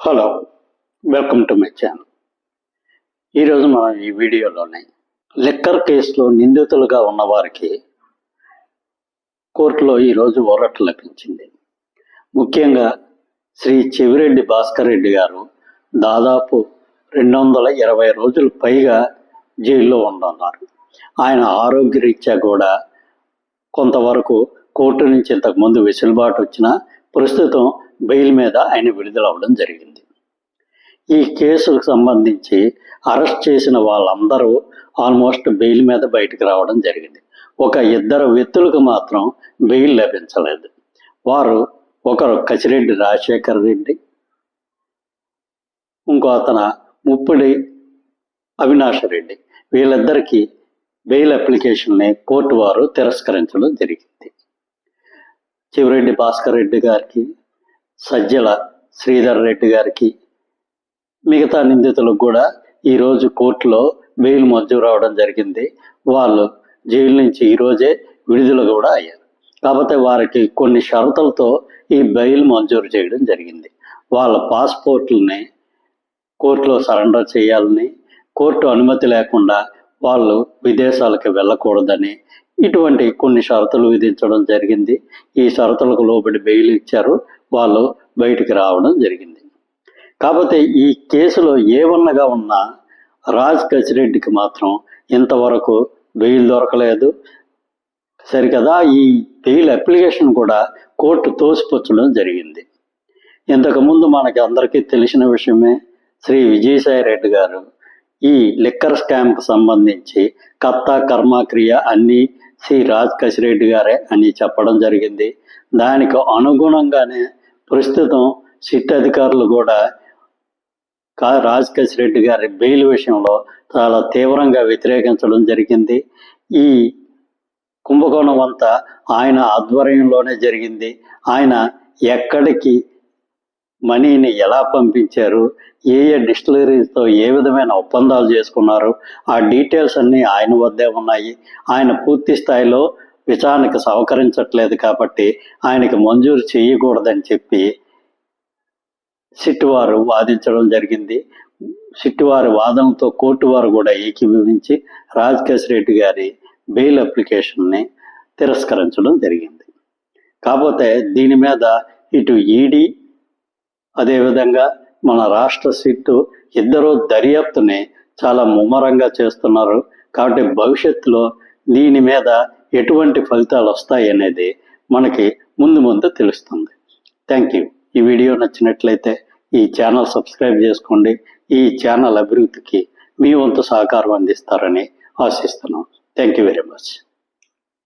Hello welcome to my channel ఈరోజు మనం ఈ వీడియోలోనే లిక్కర్ కేసులో నిందితులుగా ఉన్నవారికి కోర్టులో ఈరోజు ఊరట లభించింది. ముఖ్యంగా శ్రీ చెవిరెడ్డి భాస్కర్ రెడ్డి గారు దాదాపు రెండు వందల ఇరవై రోజులు పైగా జైల్లో ఉండన్నారు ఆయన ఆరోగ్యరీత్యా కూడా కొంతవరకు కోర్టు నుంచి ఇంతకుముందు వెసులుబాటు వచ్చినా ప్రస్తుతం బెయిల్ మీద ఆయన విడుదలవ్వడం జరిగింది. ఈ కేసుకు సంబంధించి అరెస్ట్ చేసిన వాళ్ళందరూ ఆల్మోస్ట్ బెయిల్ మీద బయటకు రావడం జరిగింది. ఒక ఇద్దరు వ్యక్తులకు మాత్రం బెయిల్ లభించలేదు. వారు ఒకరు కచిరెడ్డి రాజశేఖర్ రెడ్డి ఇంకో అతను ముప్పిడి అవినాష్ రెడ్డి. వీళ్ళిద్దరికీ బెయిల్ అప్లికేషన్ని కోర్టు వారు తిరస్కరించడం జరిగింది. చివరెడ్డి భాస్కర్ రెడ్డి గారికి సజ్జల శ్రీధర్ రెడ్డి గారికి మిగతా నిందితులకు కూడా ఈరోజు కోర్టులో బెయిల్ మంజూరు అవడం జరిగింది. వాళ్ళు జైలు నుంచి ఈరోజే విడుదల కూడా అయ్యారు. కాకపోతే వారికి కొన్ని షరతులతో ఈ బెయిల్ మంజూరు చేయడం జరిగింది. వాళ్ళ పాస్పోర్ట్లని కోర్టులో సరెండర్ చేయాలని కోర్టు అనుమతి లేకుండా వాళ్ళు విదేశాలకు వెళ్ళకూడదని ఇటువంటి కొన్ని షరతులు విధించడం జరిగింది. ఈ షరతులకు లోబడి బెయిల్ ఇచ్చారు. వాళ్ళు బయటికి రావడం జరిగింది. కాకపోతే ఈ కేసులో ఏమన్నగా ఉన్న రాజ్ కసిరెడ్డికి మాత్రం ఇంతవరకు బెయిల్ దొరకలేదు. సరికదా ఈ బెయిల్ అప్లికేషన్ కూడా కోర్టు తోసిపుచ్చడం జరిగింది. ఇంతకుముందు మనకి అందరికీ తెలిసిన విషయమే శ్రీ విజయసాయి రెడ్డి గారు ఈ లిక్కర్ స్కామ్కు సంబంధించి కర్త కర్మ క్రియ అన్నీ శ్రీ రాజ్ కసిరెడ్డి గారే అని చెప్పడం జరిగింది. దానికి అనుగుణంగానే ప్రస్తుతం సిట్ అధికారులు కూడా కా రాజకేశ్ రెడ్డి గారి బెయిల్ విషయంలో చాలా తీవ్రంగా వ్యతిరేకించడం జరిగింది. ఈ కుంభకోణం అంతా ఆయన ఆధ్వర్యంలోనే జరిగింది. ఆయన ఎక్కడికి మనీని ఎలా పంపించారు? ఏ ఏ డిస్టిలరీస్తో ఏ విధమైన ఒప్పందాలు చేసుకున్నారు? ఆ డీటెయిల్స్ అన్నీ ఆయన వద్దే ఉన్నాయి. ఆయన పూర్తి స్థాయిలో విచారణకు సహకరించట్లేదు కాబట్టి ఆయనకి మంజూరు చేయకూడదని చెప్పి సిట్ వారు వాదించడం జరిగింది. సిట్ వారి వాదనతో కోర్టు వారు కూడా ఏకీభవించి రాజకేశ్ రెడ్డి గారి బెయిల్ అప్లికేషన్ని తిరస్కరించడం జరిగింది. కాకపోతే దీని మీద ఇటు ఈడీ అదేవిధంగా మన రాష్ట్ర సిట్టు ఇద్దరు దర్యాప్తుని చాలా ముమ్మరంగా చేస్తున్నారు. కాబట్టి భవిష్యత్తులో దీని మీద ఎటువంటి ఫలితాలు వస్తాయి అనేది మనకి ముందు ముందు తెలుస్తుంది. Thank you. ఈ వీడియో నచ్చినట్లయితే ఈ ఛానల్ సబ్స్క్రైబ్ చేసుకోండి. ఈ ఛానల్ అభివృద్ధికి మీ వంతు సహకారం అందిస్తారని ఆశిస్తున్నాం. Thank you very much